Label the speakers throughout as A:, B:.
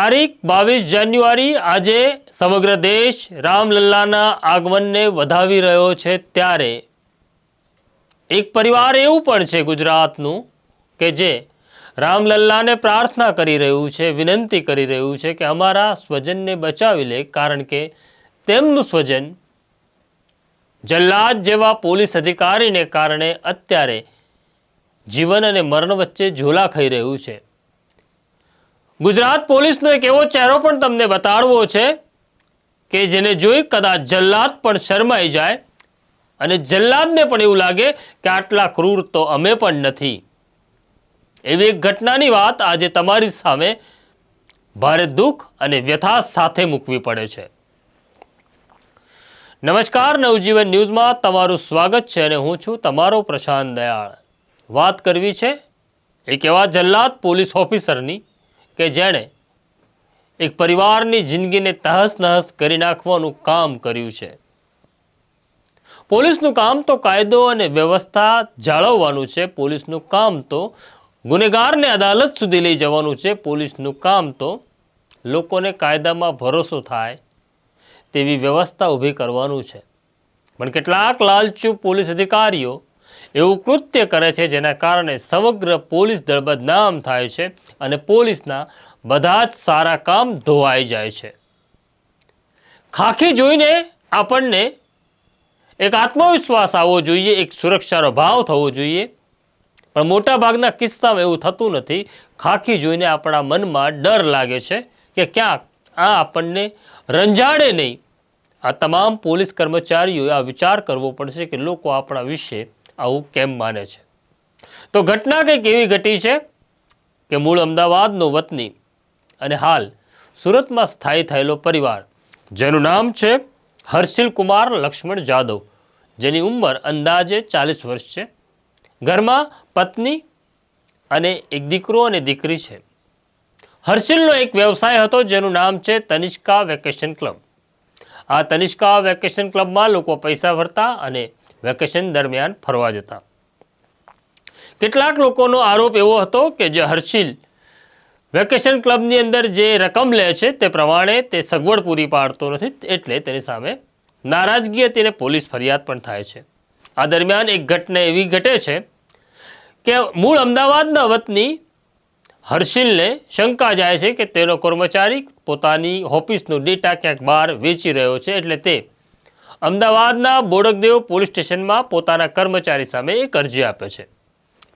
A: તારીખ બાવીસ જાન્યુઆરી આજે સમગ્ર દેશ રામલલ્લાના આગમનને વધાવી રહ્યો છે ત્યારે. એક પરિવાર એવું પણ છે ગુજરાતનું કે જે રામલલ્લાને પ્રાર્થના કરી રહ્યું છે, વિનંતી કરી રહ્યું છે કે અમારા સ્વજનને બચાવી લે, કારણ કે તેમનું સ્વજન જલ્લાદ જેવા પોલીસ અધિકારીને કારણે અત્યારે જીવન અને મરણ વચ્ચે ઝોલા ખાઈ રહ્યું છે. ગુજરાત પોલીસનો એક એવો ચહેરો પણ તમને બતાડવો છે કે જેને જોઈ કદાચ જલ્લાદ પણ શરમાઈ જાય અને જલ્લાદને પણ એવું લાગે કે આટલા ક્રૂર તો અમે પણ નથી. એવી એક ઘટનાની વાત આજે તમારી સામે ભારે દુઃખ અને વ્યથા સાથે મૂકવી પડે છે. નમસ્કાર, નવજીવન ન્યૂઝમાં તમારું સ્વાગત છે અને હું છું તમારો પ્રશાંત દયાળ. વાત કરવી છે એક એવા જલ્લાદ પોલીસ ઓફિસરની કે જેણે એક પરિવારની જિંદગીને તહસ નહસ કરી નાખવાનું કામ કર્યું છે. પોલીસનું કામ તો કાયદો અને વ્યવસ્થા જાળવવાનું છે, પોલીસનું કામ તો ગુનેગારને અદાલત સુધી લઈ જવાનું છે, પોલીસનું કામ તો લોકોને કાયદામાં ભરોસો થાય તેવી વ્યવસ્થા ઊભી કરવાનું છે. પણ કેટલાક લાલચુ પોલીસ અધિકારીઓ એવું કૃત્ય કરે છે જેના કારણે સમગ્ર પોલીસ દળ બદનામ થાય છે અને પોલીસના બધા જ સારા કામ ધોવાઈ જાય છે. ખાખી જોઈને આપણને એક આત્મવિશ્વાસ આવવો જોઈએ, એક સુરક્ષાનો ભાવ થવો જોઈએ. પણ મોટા ભાગના કિસ્સામાં એવું થતું નથી. ખાખી જોઈને આપણા મનમાં ડર લાગે છે કે ક્યાંક આ આપણને રંજાડે નહીં. આ તમામ પોલીસ કર્મચારીઓએ આ વિચાર કરવો પડશે કે લોકો આપણા વિશે આવું કેમ માને છે? તો ઘટના કંઈક એવી ઘટી છે કે મૂળ અમદાવાદનો વતની અને હાલ સુરતમાં સ્થાયી થયેલો પરિવાર, જેનું નામ છે હર્ષિલ કુમાર લક્ષ્મણ જાદવ, જેની ઉંમર અંદાજે ચાલીસ વર્ષ છે. ઘરમાં પત્ની અને એક દીકરો અને દીકરી છે. હર્ષિલનો એક વ્યવસાય હતો જેનું નામ છે તનિષ્કા વેકેશન ક્લબ. આ તનિષ્કા વેકેશન ક્લબમાં લોકો પૈસા ભરતા અને વેકેશન દરમિયાન ફરવા જતા. કેટલાક લોકોનો આરોપ એવો હતો કે જે હર્ષિલ વેકેશન ક્લબની અંદર જે રકમ લે છે તે પ્રમાણે તે સગવડ પૂરી પાડતો નથી, એટલે તેની સામે નારાજગી હતી અને પોલીસ ફરિયાદ પણ થાય છે. આ દરમિયાન એક ઘટના એવી ઘટે છે કે મૂળ અમદાવાદના વતની હર્ષિલને શંકા જાય છે કે તેનો કર્મચારી પોતાની ઓફિસનો ડેટા ક્યાંક બહાર વેચી રહ્યો છે, એટલે તે અમદાવાદના બોડકદેવ પોલીસ સ્ટેશનમાં પોતાના કર્મચારી સામે એક અરજી આપે છે.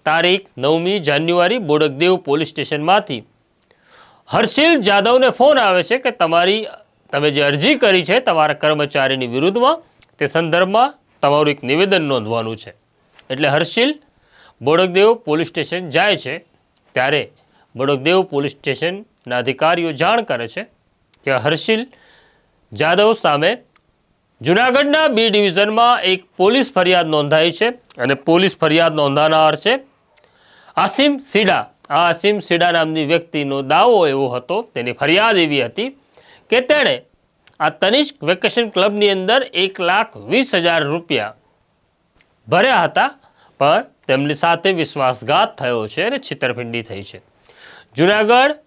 A: તારીખ નવમી જાન્યુઆરી બોડકદેવ પોલીસ સ્ટેશનમાંથી. હર્ષિલ જાદવને ફોન આવે છે કે તમારી, તમે જે અરજી કરી છે તમારા કર્મચારીની વિરુદ્ધમાં, તે સંદર્ભમાં તમારું એક નિવેદન નોંધવાનું છે. એટલે હર્ષિલ, બોડકદેવ પોલીસ સ્ટેશન જાય છે ત્યારે બોડકદેવ પોલીસ સ્ટેશનના અધિકારીઓ જાણ કરે છે કે હર્ષિલ જાદવ સામે જુનાગઢના બી ડિવિઝનમાં એક પોલીસ ફરિયાદ નોંધાઈ છે અને પોલીસ ફરિયાદ નોંધાનાર છે આસિમ સીડા. આ આસિમ સીડા નામની વ્યક્તિનો દાવો એવો હતો, તેની ફરિયાદ એવી હતી કે તેણે આ તનિષ્ક વેકેશન ક્લબની અંદર એક લાખ વીસ હજાર રૂપિયા ભર્યા હતા, પણ તેમની સાથે વિશ્વાસઘાત થયો છે અને છેતરપિંડી થઈ છે. જુનાગઢ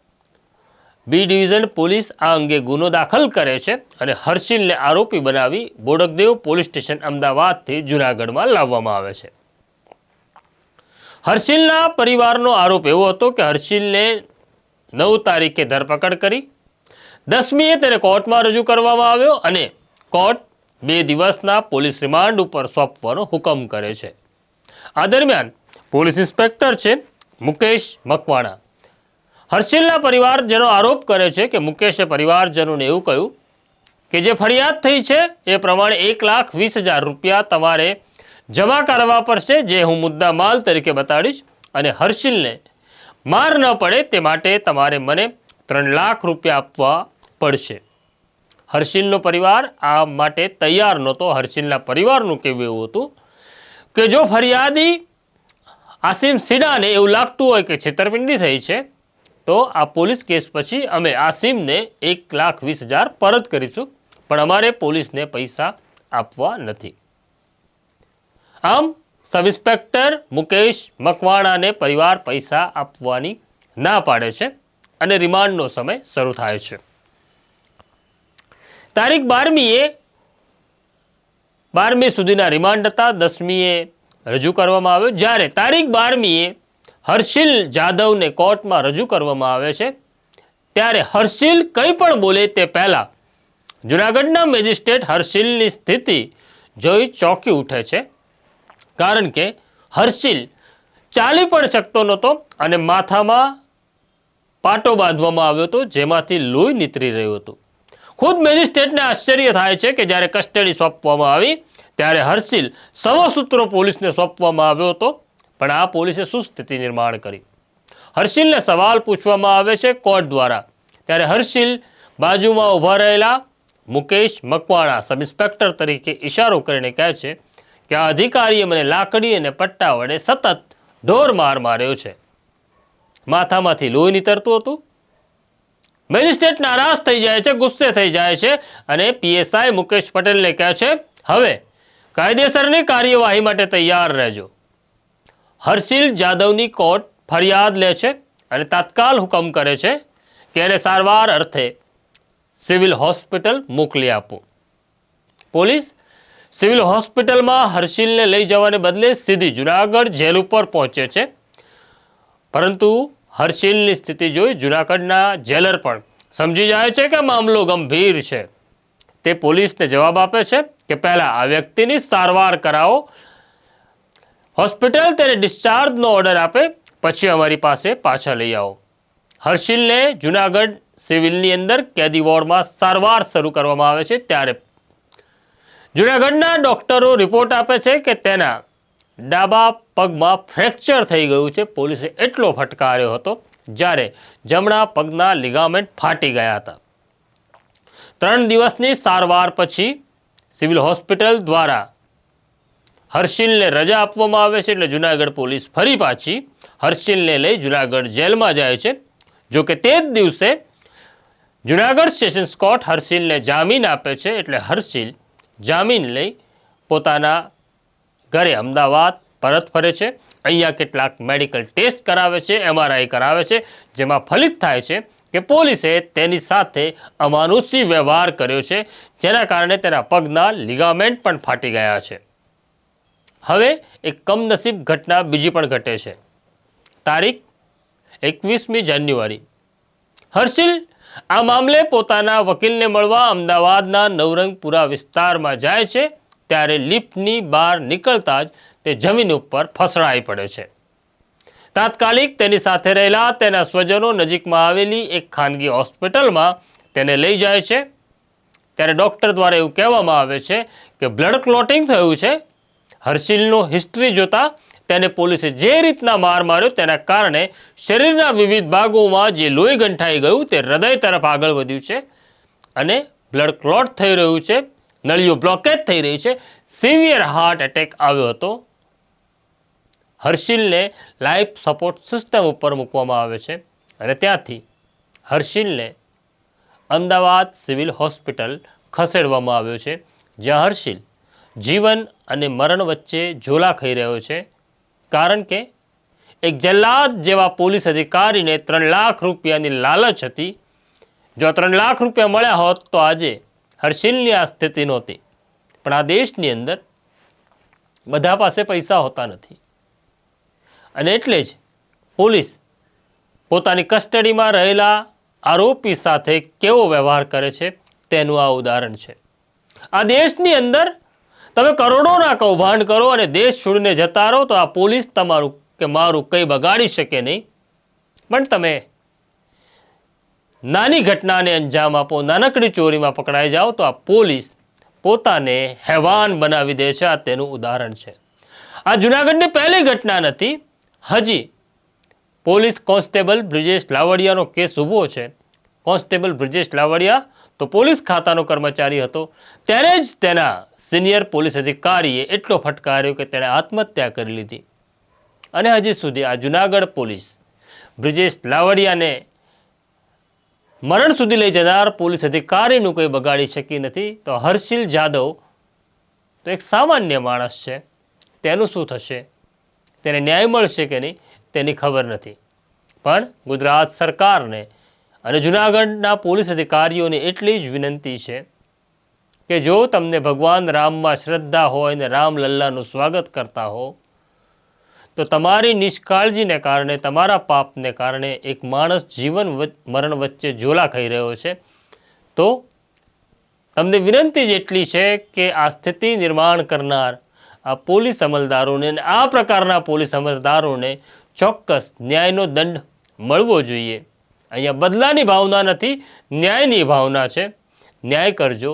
A: બી ડિવિઝન પોલીસ આ અંગે ગુનો દાખલ કરે છે અને હર્ષિલને આરોપી બનાવી બોડકદેવ પોલીસ સ્ટેશન અમદાવાદથી જુનાગઢમાં લાવવામાં આવે છે. હર્ષિલના પરિવારનો આરોપ એવો હતો કે હર્ષિલને નવ તારીખે ધરપકડ કરી, દસમીએ તેને કોર્ટમાં રજૂ કરવામાં આવ્યો અને કોર્ટ બે દિવસના પોલીસ રિમાન્ડ ઉપર સોંપવાનો હુકમ કરે છે. આ દરમિયાન પોલીસ ઇન્સ્પેક્ટર છે મુકેશ મકવાણા. હર્ષિલના પરિવારજનો આરોપ કરે છે કે મુકેશે પરિવારજનોને એવું કહ્યું કે જે ફરિયાદ થઈ છે એ પ્રમાણે એક લાખ વીસ હજાર રૂપિયા તમારે જમા કરવા પડશે, જે હું મુદ્દા માલ તરીકે બતાડીશ અને હર્ષિલને માર ન પડે તે માટે તમારે મને ત્રણ લાખ રૂપિયા આપવા પડશે. હર્ષિલનો પરિવાર આ માટે તૈયાર નહોતો. હર્ષિલના પરિવારનું કહેવું એવું હતું કે જો ફરિયાદી આસિમ સિડાને એવું લાગતું હોય કે છેતરપિંડી થઈ છે તો આ પોલીસ કેસ પછી અમે આસિમને એક લાખ વીસ હજાર પરત કરીશું, પણ અમારે પોલીસને પૈસા આપવા નથી. આમ સબ ઇન્સ્પેક્ટર મુકેશ મકવાણાને પરિવાર પૈસા આપવાની ના પાડે છે અને રિમાન્ડનો સમય શરૂ થાય છે. તારીખ બારમીએ, બારમી સુધીના રિમાન્ડ હતા, દસમીએ રજૂ કરવામાં આવ્યો. જ્યારે તારીખ બારમીએ હર્ષિલ જાદવને કોર્ટમાં રજૂ કરવામાં આવે છે. ત્યારે હર્ષિલ કંઈ પણ બોલે તે પહેલાં જુનાગઢના મેજિસ્ટ્રેટ હર્ષિલની સ્થિતિ જોઈ ચોંકી ઉઠે છે. કારણ કે હર્ષિલ ચાલી પણ શકતો નહોતો અને માથામાં પાટો બાંધવામાં આવ્યો હતો, જેમાંથી લોહી નીતરી રહ્યું હતું. ખુદ મેજિસ્ટ્રેટને આશ્ચર્ય થાય છે કે જ્યારે કસ્ટડી સોંપવામાં આવી, ત્યારે હર્ષિલ સવસૂત્રો પોલીસને સોંપવામાં આવ્યો હતો. પણ આ પોલીસે શું સ્થિતિ નિર્માણ કરી? હર્ષિલને સવાલ પૂછવામાં આવે છે કોર્ટ દ્વારા. ત્યારે હર્ષિલ બાજુમાં ઊભા રહેલા મુકેશ મકવાણા સબ ઇન્સ્પેક્ટર તરીકે ઇશારો કરીને કહે છે કે આ અધિકારીએ મને લાકડી અને પટ્ટા વડે સતત ઢોર માર માર્યો છે. માથામાંથી લોહી નીતરતું હતું. મેજિસ્ટ્રેટ નારાજ થઈ જાય છે, ગુસ્સે થઈ જાય છે અને પીએસઆઈ મુકેશ પટેલને કહે છે, હવે કાયદેસરની કાર્યવાહી માટે તૈયાર રહેજો. હર્ષિલ જાદવની કોર્ટ ફરિયાદ લે છે અને તાત્કાલ હુકમ કરે છે કે એને સારવાર અર્થે સિવિલ હોસ્પિટલ મોકલી આપો. પોલીસ સિવિલ હોસ્પિટલમાં હર્ષિલને લઈ જવાને બદલે સીધી જુનાગઢ જેલ ઉપર પહોંચે છે. પરંતુ હર્ષિલની સ્થિતિ જોઈ જુનાગઢના જેલર પણ સમજી જાય છે કે મામલો ગંભીર છે. તે પોલીસને જવાબ આપે છે કે પહેલાં આ વ્યક્તિની સારવાર કરાવો હોસ્પિટલ તેને ડિસ્ચાર્જનો ઓર્ડર આપે, પછી અમારી પાસે પાછા લઈ આવો. હર્ષિલને જુનાગઢ સિવિલની અંદર કેદી વોર્ડમાં સારવાર શરૂ કરવામાં આવે છે ત્યારે. જુનાગઢના ડોક્ટરો રિપોર્ટ આપે છે કે તેના ડાબા પગમાં ફ્રેક્ચર થઈ ગયું છે. પોલીસે એટલો ફટકાર્યો હતો જ્યારે જમણા પગના લિગામેન્ટ ફાટી ગયા હતા. ત્રણ દિવસની સારવાર પછી સિવિલ હોસ્પિટલ દ્વારા હર્ષિલને રજા આપવામાં આવે છે એટલે જુનાગઢ પોલીસ ફરી પાછી હર્ષિલને લઈ જુનાગઢ જેલમાં જાય છે. જો કે તે જ દિવસે જુનાગઢ સ્ટેશન કોર્ટ હર્ષિલને જામીન આપે છે એટલે હર્ષિલ જામીન લઈ પોતાના ઘરે અમદાવાદ પરત ફરે છે. અહીંયા કેટલાક મેડિકલ ટેસ્ટ કરાવે છે, એમઆરઆઈ કરાવે છે, જેમાં ફલિત થાય છે કે પોલીસે તેની સાથે અમાનુષી વ્યવહાર કર્યો છે, જેના કારણે તેના પગના લિગામેન્ટ પણ ફાટી ગયા છે. હવે એક કમનસીબ ઘટના બીજી પણ ઘટે છે. તારીખ એકવીસમી જાન્યુઆરી. હર્ષિલ, આ મામલે પોતાના વકીલને મળવા અમદાવાદના નવરંગપુરા વિસ્તારમાં જાય છે, ત્યારે લિફ્ટની બહાર નીકળતા જ તે જમીન ઉપર ફસડાઈ પડે છે. તાત્કાલિક તેની સાથે રહેલા તેના સ્વજનો નજીકમાં આવેલી એક ખાનગી હોસ્પિટલમાં તેને લઈ જાય છે. ત્યારે ડૉક્ટર દ્વારા એવું કહેવામાં આવે છે કે બ્લડ ક્લોટિંગ થયું છે હર્ષિલનો હિસ્ટ્રી જોતા તેને પોલીસે જે રીતના માર માર્યો તેના કારણે શરીરના વિવિધ ભાગોમાં જે લોહી ગંઠાઈ ગયું તે હૃદય તરફ આગળ વધ્યું છે અને બ્લડ ક્લોટ થઈ રહ્યું છે, નળીઓ બ્લોકેજ થઈ રહી છે. સિવિયર હાર્ટ એટેક આવ્યો હતો. હર્ષિલને લાઈફ સપોર્ટ સિસ્ટમ ઉપર મૂકવામાં આવે છે અને ત્યાંથી હર્ષિલને અમદાવાદ સિવિલ હોસ્પિટલ ખસેડવામાં આવ્યો છે, જ્યાં હર્ષિલ જીવન અને મરણ વચ્ચે ઝોલા ખાઈ રહ્યો છે. કારણ કે એક જલ્લાદ જેવા પોલીસ અધિકારીને ત્રણ લાખ રૂપિયાની લાલચ હતી. જો ત્રણ લાખ રૂપિયા મળ્યા હોત તો આજે હર્ષિલની આ સ્થિતિ નહોતી. પણ આ દેશની અંદર બધા પાસે પૈસા હોતા નથી. અને એટલે જ પોલીસ પોતાની કસ્ટડીમાં રહેલા આરોપી સાથે કેવો વ્યવહાર કરે છે તેનું આ ઉદાહરણ છે. આ દેશની અંદર તમે કરોડોના કૌભાંડ કરો અને દેશ છોડીને જતા રહો તો આ પોલીસ તમારું કે મારું કંઈ બગાડી શકે નહીં. પણ તમે નાની ઘટનાને અંજામ આપો, નાનકડી ચોરીમાં પકડાઈ જાઓ તો આ પોલીસ પોતાને હેવાન બનાવી દે છે. આ તેનું ઉદાહરણ છે. આ જુનાગઢની પહેલી ઘટના નથી. હજી પોલીસ કોન્સ્ટેબલ બ્રિજેશ લાવડિયાનો કેસ ઊભો છે. કોન્સ્ટેબલ બ્રિજેશ લાવડિયા તો પોલીસ ખાતાનો કર્મચારી હતો. ત્યારે જ તેના સિનિયર પોલીસ અધિકારીએ એટલો ફટકાર્યો કે તેણે આત્મહત્યા કરી લીધી. અને હજી સુધી આ જુનાગઢ પોલીસ બ્રિજેશ લાવડિયાને મરણ સુધી લઈ જનાર પોલીસ અધિકારીનું કોઈ બગાડી શકી નથી. તો હર્ષિલ જાદવ તો એક સામાન્ય માણસ છે. તેનું શું થશે? તેને ન્યાય મળશે કે નહીં? તેની ખબર નથી. પણ ગુજરાત સરકારને અને જૂનાગઢના પોલીસ અધિકારીઓને એટલી જ વિનંતી છે કે જો તમને ભગવાન રામમાં શ્રદ્ધા હોય અને રામલલ્લાનું સ્વાગત કરતા હો, તો તમારી નિષ્કાળજીને કારણે, તમારા પાપને કારણે એક માણસ જીવન મરણ વચ્ચે ઝોલા ખાઈ રહ્યો છે. તો તમને વિનંતી જ એટલી છે કે આ સ્થિતિ નિર્માણ કરનાર આ પોલીસ અમલદારોને આ પ્રકારના પોલીસ અમલદારોને ચોક્કસ ન્યાયનો દંડ મળવો જોઈએ. અહીંયા બદલાની ભાવના નથી, ન્યાયની ભાવના છે. ન્યાય કરજો,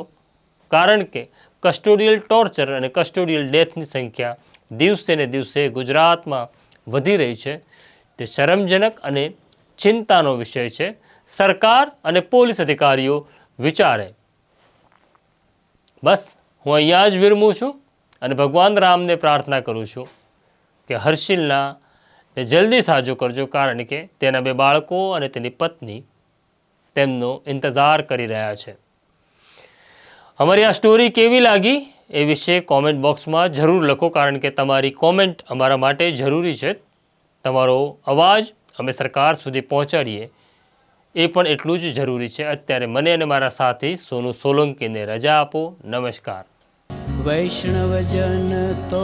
A: કારણ કે કસ્ટોડિયલ ટોર્ચર અને કસ્ટોડિયલ ડેથની સંખ્યા દિવસે ને દિવસે ગુજરાતમાં વધી રહી છે. તે શરમજનક અને ચિંતાનો વિષય છે. સરકાર અને પોલીસ અધિકારીઓ વિચારે. બસ, હું અહીંયા જ વિરમું છું અને ભગવાન રામને પ્રાર્થના કરું છું કે હર્ષિલના ને જલ્દી સાજો કરજો કારણ કે તેના બે બાળકો અને તેની પત્ની તેમનો ઇંતજાર કરી રહ્યા છે. અમારી આ સ્ટોરી કેવી લાગી એ વિશે કોમેન્ટ બોક્સમાં જરૂર લખો કારણ કે તમારી કોમેન્ટ અમારા માટે જરૂરી છે. તમારો અવાજ અમે સરકાર સુધી પહોંચાડીએ એ પણ એટલું જ જરૂરી છે. અત્યારે મને અને મારા સાથી સોનુ સોલંકીને રજા આપો. નમસ્કાર.
B: વૈષ્ણવજન તો